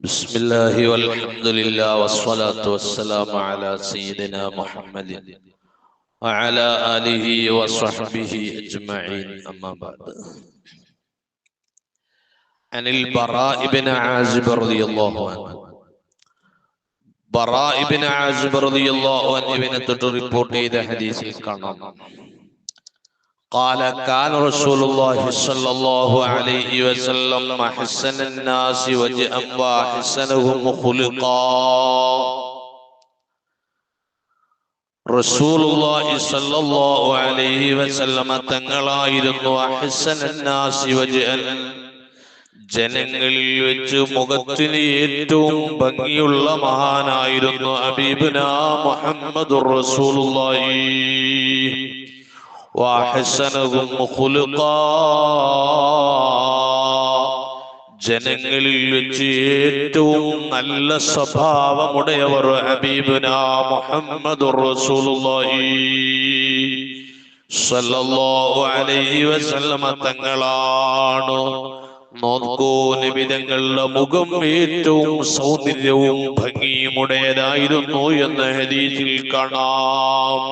بسم الله والحمد لله والصلاة والسلام على سيدنا محمد وعلى آله وصحبه أجمعين أما بعد عن البراء بن عازب رضي الله عنه براء بن عازب رضي الله عنه بن تتو ريبورت هذا حديث الكرام قال كان رسول الله صلى الله عليه وسلم أحسن الناس وجها وأحسنهم خلقا رسول الله صلى الله عليه وسلم തങ്ങളായിരുന്നു അഹ്സന الناس وجها ജനങ്ങളിൽ വെച്ച് മുഖത്തിന് ഏറ്റവും ഭംഗിയുള്ള മഹാനായിരുന്നു അബീബന മുഹമ്മദ് റസൂലുള്ളാഹി وأحسنهم خلقا ജനങ്ങളിൽ വെച്ച് ഏറ്റവും നല്ല സ്വഭാവമുടയവർ ഹബീബുന മുഹമ്മദ് റസൂലുള്ളാഹി സല്ലല്ലാഹു അലൈഹി വസല്ലമ തങ്ങളാണ് നോക്കൂ നിബിതങ്ങളുടെ മുഖം ഏറ്റവും സൗന്ദര്യവും ഭംഗിയുമുടേതായിരുന്നു എന്ന് ഹദീസിൽ കാണാം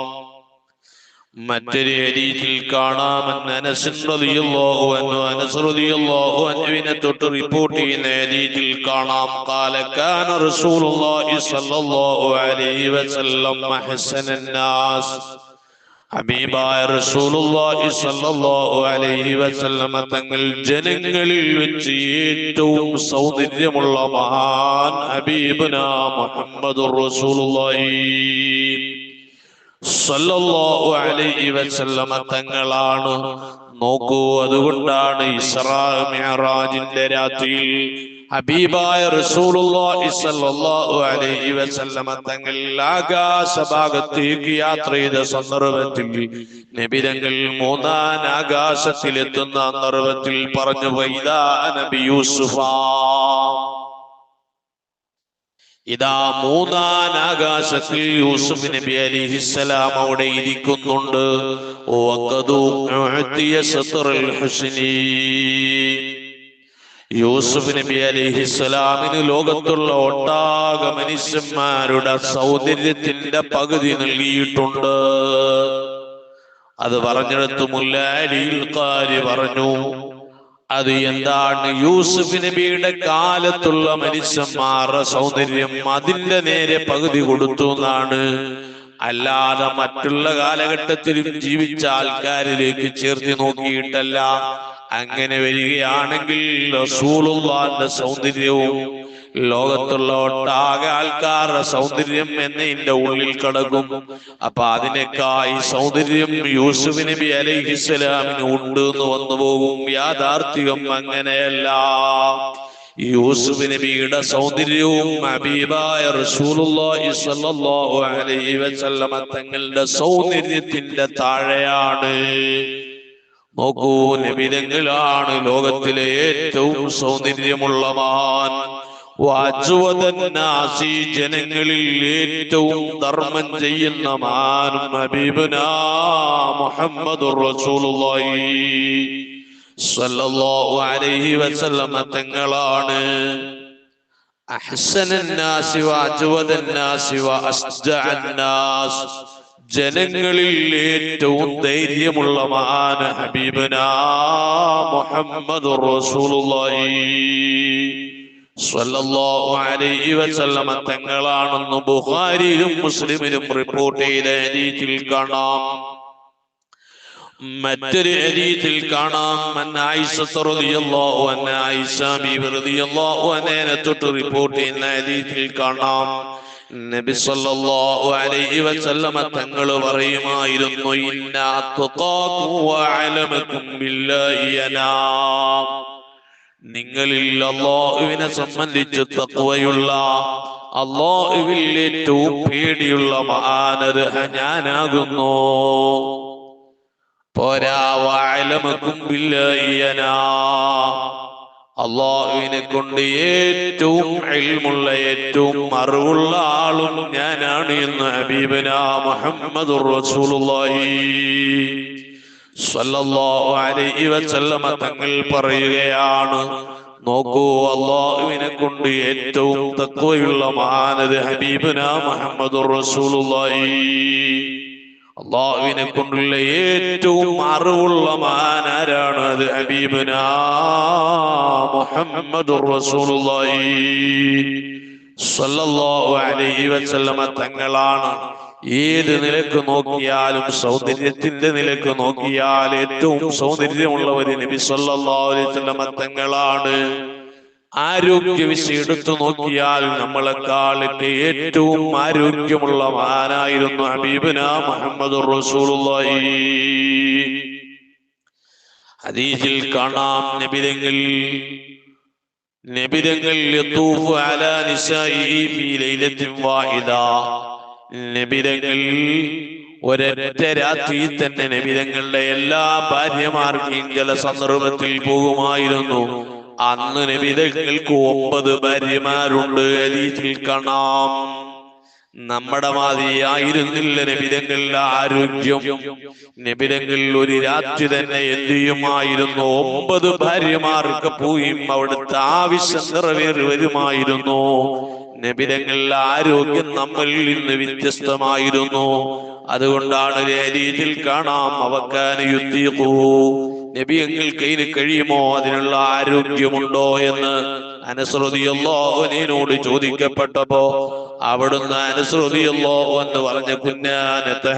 മറ്റൊരു ഹരീതിൽ കാണാമെന്ന് അനസ്രതിയല്ലോഹുവിനെ തൊട്ട് റിപ്പോർട്ട് ചെയ്യുന്ന ഹരീതിൽ കാണാം. കാലക്കാന ഹബീബായ തങ്ങൾ ജനങ്ങളിൽ വെച്ച് ഏറ്റവും സൗന്ദര്യമുള്ള മഹാൻ ഹബീബുന മുഹമ്മദ് റസൂലുള്ളാഹി. തങ്ങളാണ്. നോക്കൂ അതുകൊണ്ടാണ് ഇസ്രാ മിഅറാജിന്റെ രാത്രിയിൽ ഹബീബായ തങ്ങൾ ആകാശഭാഗത്തേക്ക് യാത്ര ചെയ്ത സന്ദർഭത്തിൽ നബിതങ്ങൾ മൂന്നാം ആകാശത്തിലെത്തുന്ന സന്ദർഭത്തിൽ പറഞ്ഞു വൈദാ നബി യൂസുഫാ. ഇതാ മൂന്നാം ആകാശത്തിൽ യൂസുഫ് നബി അലിഹിസ്സലാം അവിടെ ഇരിക്കുന്നുണ്ട്. യൂസുഫ് നബി അലിഹിസ്സലാമിന് ലോകത്തുള്ള ഒട്ടാക മനുഷ്യന്മാരുടെ സൗന്ദര്യത്തിന്റെ പകുതി നൽകിയിട്ടുണ്ട്. അത് പറഞ്ഞെടുത്ത് മുല്ലാലിൽ കാരി പറഞ്ഞു അത് എന്താണ് യൂസുഫ് നബിയുടെ കാലത്തുള്ള മനുഷ്യന്മാരുടെ സൗന്ദര്യം അതിന്റെ നേരെ പകുതി കൊടുത്തു എന്നാണ്. അല്ലാതെ മറ്റുള്ള കാലഘട്ടത്തിലും ജീവിച്ച ആൾക്കാരിലേക്ക് ചേർത്തി നോക്കിയിട്ടല്ല. അങ്ങനെ വരികയാണെങ്കിൽ റസൂലുള്ളാന്റെ സൗന്ദര്യവും ലോകത്തുള്ള ഒട്ടാകെ ആൾക്കാരുടെ സൗന്ദര്യം എന്നതിന്റെ ഉള്ളിൽ കടക്കും. അപ്പൊ അതിനേക്കായി സൗന്ദര്യം യൂസുഫ് നബി അലൈഹിസ്സലാമിന് ഉണ്ട് എന്ന് വന്നു പോകും. യാഥാർത്ഥ്യം അങ്ങനെയല്ല. യൂസുഫ് നബിയുടെ സൗന്ദര്യവും ഹബീബായ റസൂലുള്ളാഹി സ്വല്ലല്ലാഹു അലൈഹി വസല്ലമ തങ്ങളുടെ സൗന്ദര്യത്തിന്റെ താഴെയാണ്. നോക്കൂ നബിതങ്ങളാണ് ലോകത്തിലെ ഏറ്റവും സൗന്ദര്യമുള്ള വാജുവതന്നാസി ജനങ്ങളിൽ ഏറ്റവും ധർമ്മം ചെയ്യുന്ന മാനും ഹബീബുന മുഹമ്മദ് റസൂലുള്ളാഹി സല്ലല്ലാഹു അലൈഹി വസല്ലമ തങ്ങളാണ്. അഹ്സനന്നാസി വാജുവതന്നാസി വഅസ്ജഅന്നാസ് ജനങ്ങളിൽ ഏറ്റവും ധൈര്യമുള്ള മാന ഹബീബന മുഹമ്മദ് റസൂലുള്ളാഹി. തങ്ങളാണെന്ന് ബുഹാരിയിലും മുസ്ലിമിലും റിപ്പോർട്ട് ചെയ്ത ഹദീസിൽ കാണാം. മറ്റൊരു ഹദീസിൽ കാണാം. തൊട്ട് റിപ്പോർട്ട് ചെയ്യുന്ന ഹദീസിൽ കാണാം. നബി സല്ലല്ലാഹു അലൈഹി വസല്ലമ തങ്ങൾ പറയുമായിരുന്നു വഅലമകും ബില്ലാഹി അനാം നിങ്ങളിൽ അള്ളാഹുവിനെ സംബന്ധിച്ച് തക്കുവയുള്ള അള്ളാഹുവിൽ ഏറ്റവും പേടിയുള്ള മഹാനത് ഞാനാകുന്നു. പോരാ അള്ളാഹുവിനെ കൊണ്ട് ഏറ്റവും അയൽമുള്ള ഏറ്റവും അറിവുള്ള ആളും ഞാനാണ് എന്ന് ഹബീബന മുഹമ്മദ് റസൂലുള്ളാഹി. തങ്ങൾ പറയുകയാണ് നോക്കൂ അള്ളാഹുവിനെ കൊണ്ട് ഏറ്റവും തക്കവയുള്ള മഹാനത് ഹബീബന മുഹമ്മദ് അള്ളാഹുവിനെ കൊണ്ടുള്ള ഏറ്റവും അറിവുള്ള മഹാനാരാണ് അത് ഹബീബന മുഹമ്മദ് തങ്ങളാണ് ഏത് നിലയ്ക്ക് നോക്കിയാലും സൗന്ദര്യത്തിന്റെ നിലയ്ക്ക് നോക്കിയാൽ ഏറ്റവും സൗന്ദര്യമുള്ളവര് നബി സല്ലല്ലാഹു അലൈഹി വസല്ലമ തങ്ങളാണ്. ആരോഗ്യ വിഷയം എടുത്തു നോക്കിയാൽ നമ്മളെക്കാൾ ഏറ്റവും ആരോഗ്യമുള്ള മാനായിരുന്നു ഹബീബന മുഹമ്മദ് റസൂലുള്ളാഹി. ഹദീസിൽ കാണാം നബിതങ്ങൾ. നബിതങ്ങൾ യതൂഫു അലാ നിസായി ഫീ ലൈലത്തിൻ വാഹിദ. നബിതങ്ങൾ ഒരൊറ്റ രാത്രി തന്നെ നബിതങ്ങളുടെ എല്ലാ ഭാര്യമാർക്കും ചില സന്ദർഭത്തിൽ പോകുമായിരുന്നു. അന്ന് നബിതങ്ങൾക്ക് ഒമ്പത് ഭാര്യമാരുണ്ട്. ഹദീസിൽ കാണാം. നമ്മുടെ മാതിരിയായിരുന്നില്ല നബിതങ്ങളുടെ ആരോഗ്യം. നബിതങ്ങൾ ഒരു രാത്രി തന്നെ എന്തിയുമായിരുന്നു ഒമ്പത് ഭാര്യമാർക്ക് പോയും അവിടുത്തെ ആവശ്യം നിറവേറി വരുമായിരുന്നു നബിതങ്ങളുടെ ആരോഗ്യം നമ്മളിൽ നിന്ന് വ്യത്യസ്തമായിരുന്നു. അതുകൊണ്ടാണ് രീതിയിൽ കാണാം അവക്കാന് യുദ്ധീകൂ നബിയങ്ങൾക്ക് ഇതിന് കഴിയുമോ അതിനുള്ള ആരോഗ്യമുണ്ടോ എന്ന്? അനുസൃതിയല്ലോഹനോട് ചോദിക്കപ്പെട്ടപ്പോ അവിടുന്ന് അനുസൃതിയല്ലോ എന്ന് പറഞ്ഞ കുഞ്ഞാനത്തെ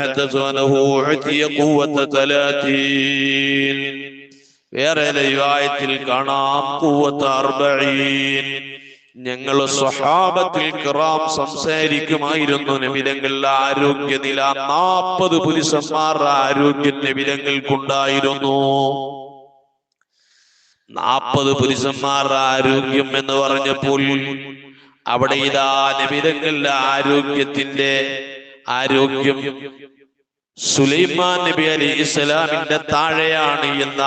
വേറെ ദൈവായത്തിൽ കാണാം കൂവത്ത് അർബഈൻ. ഞങ്ങൾ സ്വഹാബത്തിൽ കിറാം സംസാരിക്കുമായിരുന്നു. നബിതങ്ങളുടെ ആരോഗ്യനില നാൽപ്പത് പുരുഷന്മാർ ആരോഗ്യം നബിതങ്ങൾക്കുണ്ടായിരുന്നു. നാൽപ്പത് പുരുഷന്മാർ ആരോഗ്യം എന്ന് പറഞ്ഞപ്പോൾ അവിടെ ഇതാ നബിതങ്ങളുടെ ആരോഗ്യത്തിന്റെ ആരോഗ്യം സുലൈമാൻ നബി അലി ഇസ്ലാമിന്റെ താഴെയാണ് എന്ന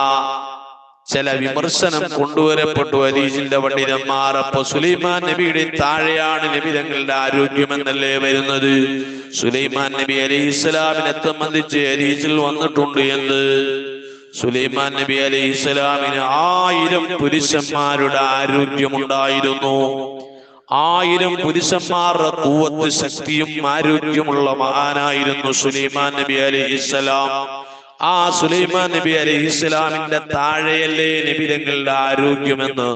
ചില വിമർശനം കൊണ്ടുവരപ്പെട്ടു അലീജിന്റെ പണ്ഡിതന്മാർ അപ്പൊ സുലൈമാൻ നബിയുടെ താഴെയാണ് നബി തങ്ങളുടെ ആരോഗ്യം എന്നല്ലേ വരുന്നത്? സുലൈമാൻ നബി അലി ഇസ്ലാമിനെ സംബന്ധിച്ച് അലീജിൽ വന്നിട്ടുണ്ട് എന്ന് സുലൈമാൻ നബി അലി ഇസ്ലാമിന് ആയിരം പുരുഷന്മാരുടെ ആരോഗ്യമുണ്ടായിരുന്നു. ആയിരം പുരുഷന്മാരുടെ കൂവത്ത് ശക്തിയും ആരോഗ്യമുള്ള മഹാനായിരുന്നു സുലൈമാൻ നബി അലി ഇസ്ലാം ആ സുലൈമാൻ നബി അലൈഹി ഇസ്ലാമിന്റെ താഴെയല്ലേ നബിതങ്ങളുടെ ആരോഗ്യമെന്ന്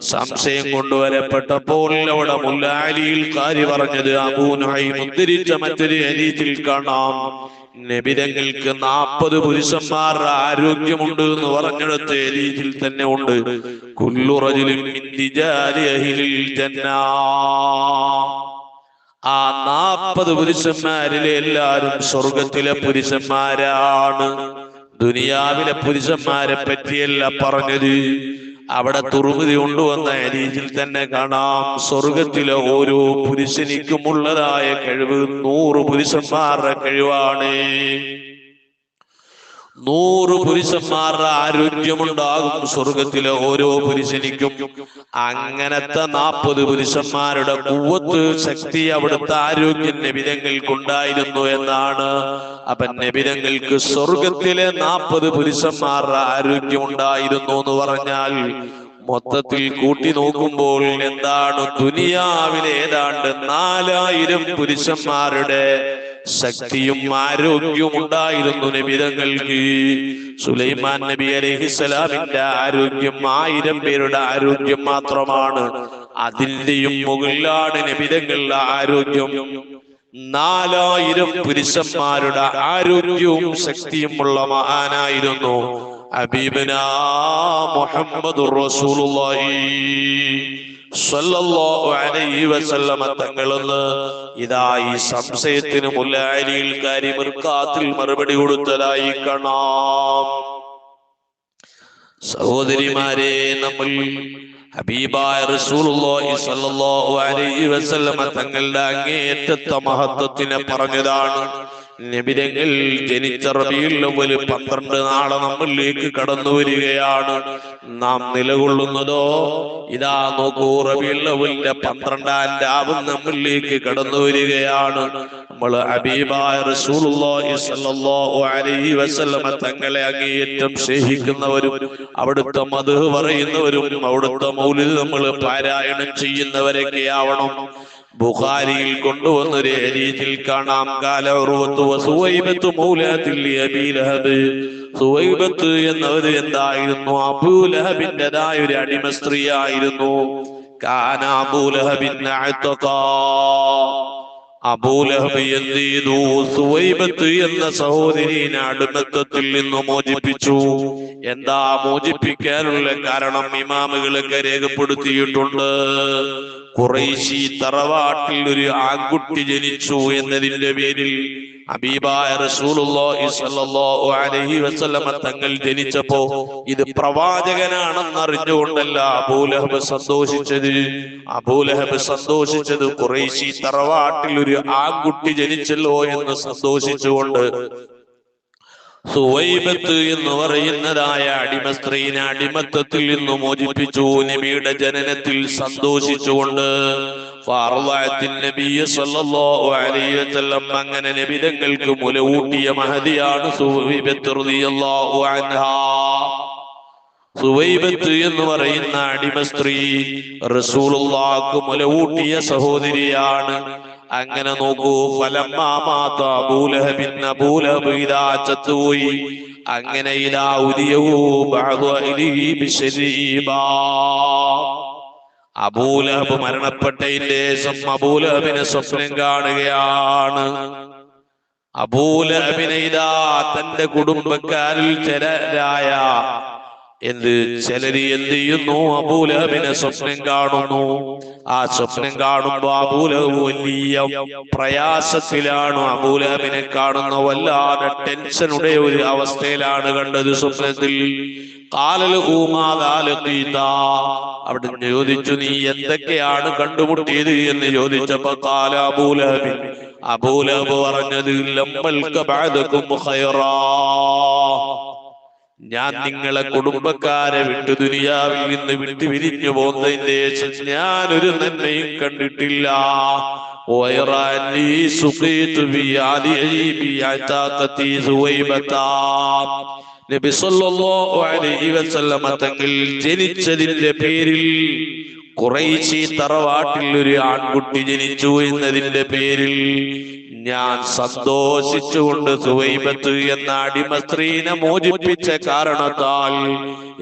സംശയം കൊണ്ടുവരപ്പെട്ടപ്പോൾ അവിടെ മുല്ലാലിയിൽ കാര്യം പറഞ്ഞത് അബൂനായി മുന്തിരിച്ച മറ്റൊരു അരീതിയിൽ കാണാം. നബിതങ്ങൾക്ക് നാപ്പത് പുരുഷന്മാരുടെ ആരോഗ്യമുണ്ട് എന്ന് പറഞ്ഞെടുത്ത രീതിയിൽ തന്നെ ഉണ്ട്. കുല്ലുറജിലും ആ നാപ്പത് പുരുഷന്മാരിൽ എല്ലാരും സ്വർഗത്തിലെ പുരുഷന്മാരാണ്. ദുനിയാവിലെ പുരുഷന്മാരെ പറ്റിയല്ല പറഞ്ഞത്. അവിടെ തുറുമുതി കൊണ്ടുവന്ന രീതിയിൽ തന്നെ കാണാം. സ്വർഗത്തിലെ ഓരോ പുരുഷനിക്കുമുള്ളതായ കഴിവ് നൂറ് പുരുഷന്മാരുടെ കഴിവാണ്. നൂറ് പുരുഷന്മാരുടെ ആരോഗ്യമുണ്ടാകും സ്വർഗത്തിലെ ഓരോ പുരുഷനിക്കും. അങ്ങനത്തെ നാൽപ്പത് പുരുഷന്മാരുടെ കൂവത്ത് ശക്തി അവിടുത്തെ ആരോഗ്യം നബിതങ്ങൾക്കുണ്ടായിരുന്നു എന്നാണ്. അപ്പൊ നബിതങ്ങൾക്ക് സ്വർഗത്തിലെ നാൽപ്പത് പുരുഷന്മാരുടെ ആരോഗ്യം ഉണ്ടായിരുന്നു എന്ന് പറഞ്ഞാൽ മൊത്തത്തിൽ കൂട്ടി നോക്കുമ്പോൾ എന്താണ് ദുനിയാവിലെ ഏതാണ്ട് നാലായിരം പുരുഷന്മാരുടെ ശക്തിയും ആരോഗ്യവും ഉണ്ടായിരുന്നു നബിതങ്ങൾക്ക് സുലൈമാൻ നബി അലഹിസ്സലാമിന്റെ ആരോഗ്യം ആയിരം പേരുടെ ആരോഗ്യം മാത്രമാണ്. അതിന്റെയും മുകളിലാണ് നബിതങ്ങളുടെ ആരോഗ്യം. നാലായിരം പുരുഷന്മാരുടെ ആരോഗ്യവും ശക്തിയും ഉള്ള മഹാനായിരുന്നു ഹബീബന മുഹമ്മദ് റസൂലുള്ളാഹി. തങ്ങളെന്ന് ഇതായി സംശയത്തിന് മുല്ലാലിയിൽ കാര്യമിർക്കാത്തിൽ മറുപടി കൊടുത്തതായി കാണാം. സഹോദരിമാരെ നമ്മൾ ഹബീബായ തങ്ങളുടെ അങ്ങേയറ്റത്തെ മഹത്വത്തിനെ പറഞ്ഞതാണ്. നബിരങ്ങൾ ജനിച്ച റബിയുൽ അവ്വൽ പന്ത്രണ്ട് നാളെ നമ്മളിലേക്ക് കടന്നു വരികയാണ്. നാം നിലകൊള്ളുന്നതോ? ഇതാ നോക്കൂ റബിയുൽ അവ്വലിന്റെ പന്ത്രണ്ടാം രാവും നമ്മളിലേക്ക് കടന്നു വരികയാണ്. നമ്മൾ അലൈഹി വസല്ലമ തങ്ങളെ അങ്ങേയറ്റം സ്നേഹിക്കുന്നവരും അവിടുത്തെ മധു പറയുന്നവരും അവിടുത്തെ മൗലിൽ നമ്മൾ പാരായണം ചെയ്യുന്നവരൊക്കെ ആവണം ബുഖാരിയിൽ കൊണ്ടുവന്ന ഹദീസിൽ കാണാം. സുവൈബത്ത് എന്നവര് എന്തായിരുന്നു? അബൂലഹബിന്റെതായ ഒരു അടിമ സ്ത്രീ ആയിരുന്നു കാന അബൂലഹബിൻ അബൂലഹബ് എന്ത് ചെയ്തു? സുവൈബത്ത് എന്ന സഹോദരീനെ അടിമത്തത്തിൽ നിന്ന് മോചിപ്പിച്ചു. എന്താ മോചിപ്പിക്കാനുള്ള കാരണം ഇമാമുകളൊക്കെ രേഖപ്പെടുത്തിയിട്ടുണ്ട്. കുറേശി തറവാട്ടിൽ ഒരു ആൺകുട്ടി ജനിച്ചു എന്നതിന്റെ പേരിൽ അലൈഹി വസല്ലമ തങ്ങൾ ജനിച്ചപ്പോ ഇത് പ്രവാചകനാണെന്ന് അറിഞ്ഞുകൊണ്ടല്ല അബൂലഹബ് സന്തോഷിച്ചത്. അബൂലഹബ് സന്തോഷിച്ചത് കുറേശി തറവാട്ടിൽ ഒരു ആൺകുട്ടി ജനിച്ചല്ലോ എന്ന് സന്തോഷിച്ചുകൊണ്ട് സുവൈബത്ത് എന്ന് പറയുന്നതായ അടിമ സ്ത്രീനെ അടിമത്തത്തിൽ നിന്ന് മോചിപ്പിച്ചു. നബിയുടെ ജനനത്തിൽ സന്തോഷിച്ചുകൊണ്ട് അങ്ങനെ നബിതങ്ങൾക്ക് മുലകൂട്ടിയ മഹതിയാണ് സുവൈബത്ത് എന്ന് പറയുന്ന അടിമ സ്ത്രീ റസൂലുള്ളാഹ്ക്ക് മുലകൂട്ടിയ സഹോദരിയാണ് അങ്ങനെ നോക്കൂ. അബൂലഹബ് ഇതാ ചത്തുപോയി. അങ്ങനെ ഇതാ ബിശരീബാ. അബൂലഹബ് മരണപ്പെട്ടതിന്റെ ശേഷം അബൂലഹബിനെ സ്വപ്നം കാണുകയാണ്. അബൂലഹബിനെ ഇതാ തന്റെ കുടുംബക്കാരിൽ ചിലരായ എന്ത്? ചിലര് എന്ത് ചെയ്യുന്നു? അബൂലഹബിനെ സ്വപ്നം കാണുന്നു. ആ സ്വപ്നം കാണുമ്പോ അബൂലഹബ് വലിയ പ്രയാസത്തിലാണ്. അബൂലഹബിനെ കാണുന്ന വല്ലാതെ ടെൻഷനുടെ ഒരു അവസ്ഥയിലാണ് കണ്ടത് സ്വപ്നത്തിൽ. അവിടെ ചോദിച്ചു നീ എന്തൊക്കെയാണ് കണ്ടുമുട്ടിയത്? എന്ന് ചോദിച്ചപ്പോ കാല അബൂലഹബിൻ അബൂലഹബ് പറഞ്ഞത് ഖൈറാ. ഞാൻ നിങ്ങളെ കുടുംബക്കാരെ വിട്ടു ദുനിയാവിൽ നിന്ന് വിട്ടു വിരിഞ്ഞു പോകുന്നതിന്റെ ഞാൻ ഒരു നന്മയും കണ്ടിട്ടില്ല. നബി സല്ലല്ലാഹു അലൈഹി വസല്ലമ തങ്ങൾ ജനിച്ചതിന്റെ പേരിൽ കുറേശ്ശി തറവാട്ടിൽ ഒരു ആൺകുട്ടി ജനിച്ചു എന്നതിന്റെ പേരിൽ ഞാൻ സന്തോഷിച്ചുകൊണ്ട് സുവൈബത്ത് എന്ന അടിമ സ്ത്രീനെ മോചിപ്പിച്ച കാരണത്താൽ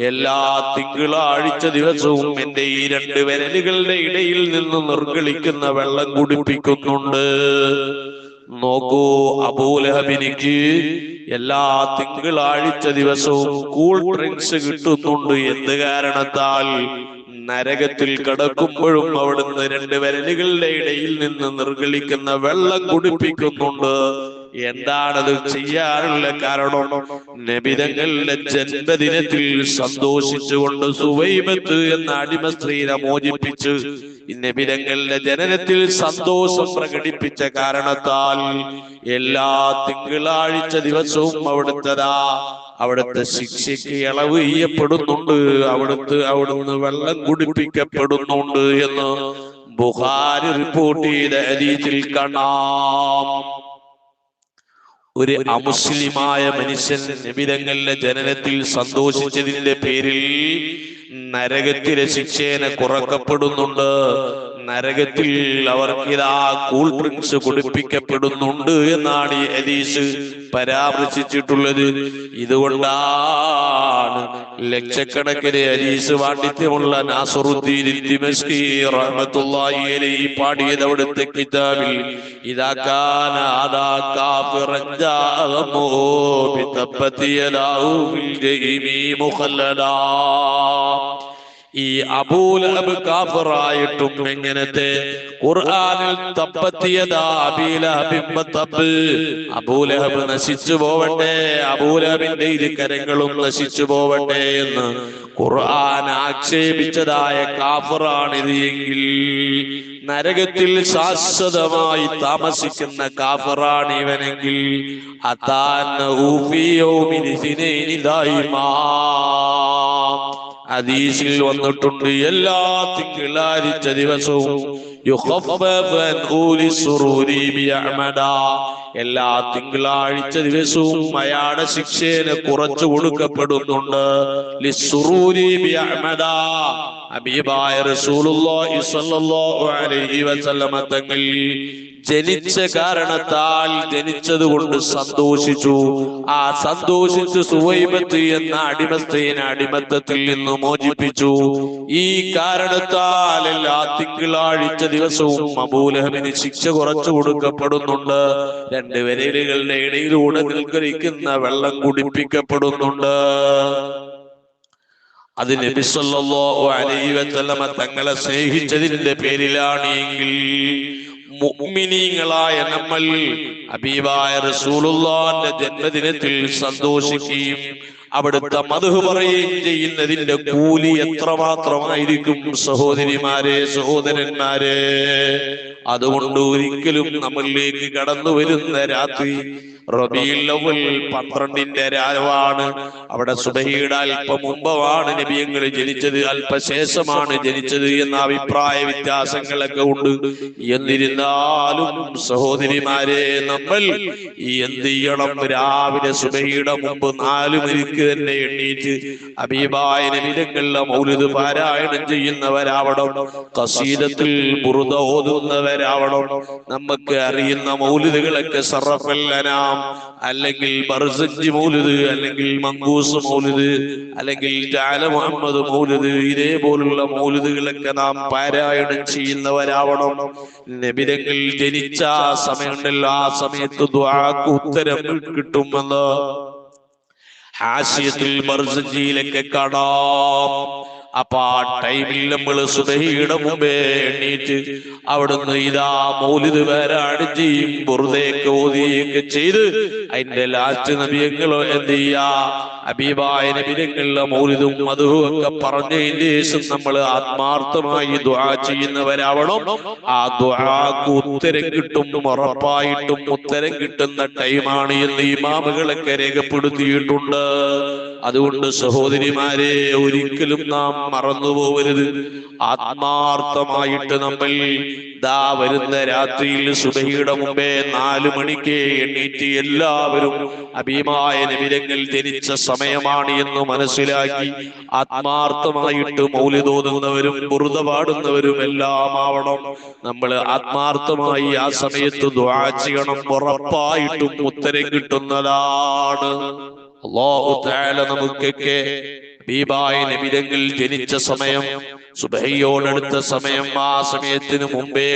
എല്ലാ തിങ്കളാഴ്ച ദിവസവും എന്റെ ഈ രണ്ട് വിരലുകളുടെ ഇടയിൽ നിന്ന് നിർഗളിക്കുന്ന വെള്ളം കുടിപ്പിക്കുന്നുണ്ട്. നോക്കൂ അബൂലഹബിനിക്ക് എല്ലാ തിങ്കളാഴ്ച ദിവസവും കൂൾ ഡ്രിങ്ക്സ് കിട്ടുന്നുണ്ട് എന്ത് കാരണത്താൽ നരകത്തിൽ കടക്കുമ്പോഴും അവിടുന്ന് രണ്ട് വിരലുകളുടെ ഇടയിൽ നിന്ന് നിർഗളിക്കുന്ന വെള്ളം കുടിപ്പിക്കുന്നുണ്ട്. എന്താണത് ചെയ്യാനുള്ള കാരണം? നബിതങ്ങളുടെ ജന്മദിനത്തിൽ സന്തോഷിച്ചുകൊണ്ട് സുവൈബത്ത് എന്ന അടിമ സ്ത്രീനെ മോചിപ്പിച്ച് നബിതങ്ങളുടെ ജനനത്തിൽ സന്തോഷം പ്രകടിപ്പിച്ച കാരണത്താൽ എല്ലാ തിങ്കളാഴ്ച ദിവസവും അവിടുത്തതാ അവിടുത്തെ ശിക്ഷയ്ക്ക് ഇളവ് ചെയ്യപ്പെടുന്നുണ്ട് അവിടുത്തെ അവിടുന്ന് വെള്ളം കുടിപ്പിക്കപ്പെടുന്നുണ്ട് എന്ന് ബുഹാരി റിപ്പോർട്ട് ചെയ്ത ഹദീസിൽ കാണാം. ഒരു അമുസ്ലിമായ മനുഷ്യൻ നബിതങ്ങളുടെ ജനനത്തിൽ സന്തോഷിച്ചതിന്റെ പേരിൽ നരകത്തിലെ ശിക്ഷേനെ കുറക്കപ്പെടുന്നുണ്ട്. നരകത്തിൽ അവർക്ക് ഇതാ കൂൾ ഡ്രിങ്ക്സ് കുടിപ്പിക്കപ്പെടുന്നുണ്ട് എന്നാണ് ഈ ഹദീസ് പരാമർശിച്ചിട്ടുള്ളത്. ഇതുകൊണ്ടാണ് ലക്ഷക്കണക്കിന് ഹദീസ് പാണ്ഡിത്യമുള്ള നാസറുദ്ദീൻ പാടിയത് അവിടുത്തെ കിതാബിൽ കാന ഈ അബൂലഹബ് കാഫറായിട്ടും എങ്ങനത്തെ ഖുർആനിൽ തപ്പത്തിയതാ അബീലഹബിമ്പ തബ് അബൂലഹബ് നശിച്ചു പോവട്ടെ അബൂലഹബിന്റെ ഇരു കരങ്ങളും നശിച്ചു പോവട്ടെ എന്ന് ഖുർആൻ ആക്ഷേപിച്ചതായ കാഫറാണിത് എങ്കിൽ നരകത്തിൽ ശാശ്വതമായി താമസിക്കുന്ന കാഫറാണ് ഇവനെങ്കിൽ അതാൻ ഹദീസിൽ വന്നിട്ടുണ്ട് എല്ലാ തിങ്കളാഴ്ച ദിവസവും എല്ലാ തിങ്കളാഴ്ച ദിവസവും അയാളുടെ ശിക്ഷേനെ കുറച്ചു കൊടുക്കപ്പെടുന്നുണ്ട് ഹബീബായ റസൂലുള്ളാഹി സ്വല്ലല്ലാഹു അലൈഹി വസല്ലമ തങ്ങൾ ജനിച്ച കാരണത്താൽ ജനിച്ചത് കൊണ്ട് സന്തോഷിച്ചു. ആ സന്തോഷിച്ച് സുവൈബത്ത് എന്ന അടിമസ്ഥയെ അടിമത്തത്തിൽ നിന്ന് മോചിപ്പിച്ചു. ഈ കാരണത്താൽ എല്ലാ തിങ്കളാഴ്ച ദിവസവും അബൂലഹബിന് ശിക്ഷ കുറച്ചു കൊടുക്കപ്പെടുന്നുണ്ട്. രണ്ട് വിരലുകളുടെ ഇടയിലൂടെ നിൽക്കരിക്കുന്ന വെള്ളം കുടിപ്പിക്കപ്പെടുന്നുണ്ട്. അത് നബി സല്ലല്ലാഹു അലൈഹി വസല്ലമ തങ്ങളെ സ്നേഹിച്ചതിന്റെ പേരിലാണ് എങ്കിൽ മുഅ്മിനീങ്ങളായ നമ്മൾ ഹബീബായ റസൂലുള്ളാഹിന്റെ ജന്മദിനത്തിൽ സന്തോഷിക്കുകയും അവിടുത്തെ മധു പറയുകയും ചെയ്യുന്നതിന്റെ കൂലി എത്രമാത്രമായിരിക്കും സഹോദരിമാരെ സഹോദരന്മാരെ? അതുകൊണ്ട് ഒരിക്കലും നമ്മളിലേക്ക് കടന്നു വരുന്ന രാത്രി റബീൽ അവൽ പന്ത്രണ്ടിന്റെ രാവാണ്. അവിടെ സുബഹിയുടെ അല്പം മുമ്പമാണ് നബിയങ്ങൾ ജനിച്ചത് അല്പശേഷമാണ് ജനിച്ചത് എന്ന അഭിപ്രായ വ്യത്യാസങ്ങളൊക്കെ ഉണ്ട്. എന്നിരുന്നാലും സഹോദരിമാരെ നമ്മൾ എന്ത് ചെയ്യണം? രാവിലെ സുബഹിയുടെ മുമ്പ് നാലു മണിക്ക് തന്നെ എണ്ണീറ്റ് അബീബായ നബിതങ്ങളുടെ മൗലിത് പാരായണം ചെയ്യുന്നവരാവണം. കസീദത്തിൽ ബുറുദ ഓതുന്നവരാവണം നമുക്ക് അറിയുന്ന മൗലിദുകളൊക്കെ സറഫല്ലനാം അല്ലെങ്കിൽ ബർസജ് മൗലിദ് അല്ലെങ്കിൽ മങ്കൂസ് മൗലിദ് അല്ലെങ്കിൽ ജാല മുഹമ്മദ് മൗലിദ് ഇതേപോലുള്ള മൗലിദുകളൊക്കെ നാം പാരായണം ചെയ്യുന്നവരാവണം. നബിതങ്ങൾ ജനിച്ച ആ സമയമുണ്ടല്ലോ ആ സമയത്ത് ഉത്തരം കിട്ടുമെന്ന്. ഹാസ്യത്തിൽ മർസഞ്ചിയിലൊക്കെ കാണാം. അപ്പൊ ആ ടൈമിൽ നമ്മൾ സുബഹിയുടെ മുമ്പേ എണ്ണീറ്റ് അവിടുന്ന് ഇതാ മൗലിദ് പേരാണ് ചെയ്യും ബുറുദയൊക്കെ ഓതിയൊക്കെ ചെയ്ത് അതിന്റെ ലാസ്റ്റ് നബിയങ്ങളോ എന്ത് ചെയ്യാ അബീബായ നബിരങ്ങളിലെ മൗലിതും മധുവും ഒക്കെ പറഞ്ഞതിന്റെ ശേഷം നമ്മൾ ആത്മാർത്ഥമായി ദുആ ചെയ്യുന്നവരാവണം. ആ ദുആക്ക് ഉത്തരം കിട്ടും ഉറപ്പായിട്ടും ഉത്തരം കിട്ടുന്ന ടൈമാണ് എന്ന് ഇമാമുകളൊക്കെ രേഖപ്പെടുത്തിയിട്ടുണ്ട്. അതുകൊണ്ട് സഹോദരിമാരെ ഒരിക്കലും നാം മറന്നുപോകരുത്. ആത്മാർത്ഥമായിട്ട് നമ്മൾ ദാ വരുന്ന രാത്രിയിൽ സുബഹിയുടെ മുമ്പേ നാലു മണിക്ക് എണ്ണീറ്റ് എല്ലാവരും അഭിമായ നിമിരങ്ങൾ ധരിച്ച സമയമാണ് എന്ന് മനസ്സിലാക്കി ആത്മാർത്ഥമായിട്ട് മൗലി തോന്നുന്നവരും ബുറുത പാടുന്നവരും എല്ലാം ആവണം. നമ്മൾ ആത്മാർത്ഥമായി ആ സമയത്ത് ദ്വാ ചെയ്യണം. ഉറപ്പായിട്ടും ഉത്തരം കിട്ടുന്നതാണ്. അള്ളാഹു താല നമുക്കൊക്കെ ഹബീബായ നബിതങ്ങൾ ജനിച്ച സമയം സുബഹയോടടുത്ത സമയം ആ സമയത്തിന് മുമ്പേ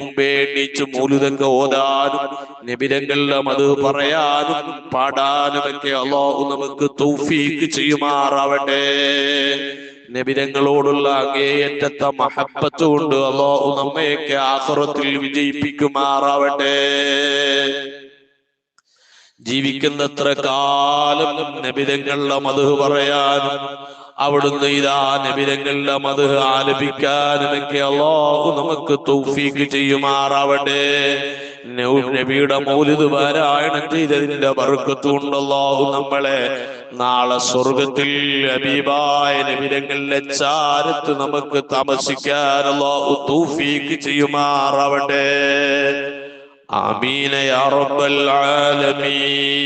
മുമ്പേ എണീച്ച് മൂലുതങ്ക ഓതാനും നബിതങ്ങളുടെ മത് പറയാനും പാടാനും ഒക്കെ അള്ളാഹു നമുക്ക് തൗഫീക്ക് ചെയ്യുമാറാവട്ടെ. നബിതങ്ങളോടുള്ള അങ്ങേയറ്റത്തെ മഹബത്ത് കൊണ്ട് അള്ളാഹു നമ്മയൊക്കെ ആസുറത്തിൽ വിജയിപ്പിക്കുമാറാവട്ടെ. ജീവിക്കുന്നത്ര കാലം നബിതങ്ങളുടെ മധു പറയാനും അവിടുന്ന് ഇതാ നബിതങ്ങളുടെ മധു ആലപിക്കാനും ഒക്കെ അള്ളാഹു നമുക്ക് തൗഫീക്ക് ചെയ്യുമാറാവട്ടെ. നബി- നബിയുടെ മൗലിദ് പാരായണം ചെയ്തതിന്റെ ബർക്കത്ത് കൊണ്ട് അള്ളാഹു നമ്മളെ നാളെ സ്വർഗത്തിൽ അബീബായ നബിതങ്ങളുടെ ചാരത്ത് നമുക്ക് താമസിക്കാൻ അള്ളാഹു തൗഫീക്ക് ചെയ്യുമാറാവട്ടെ. آمين يا رب العالمين.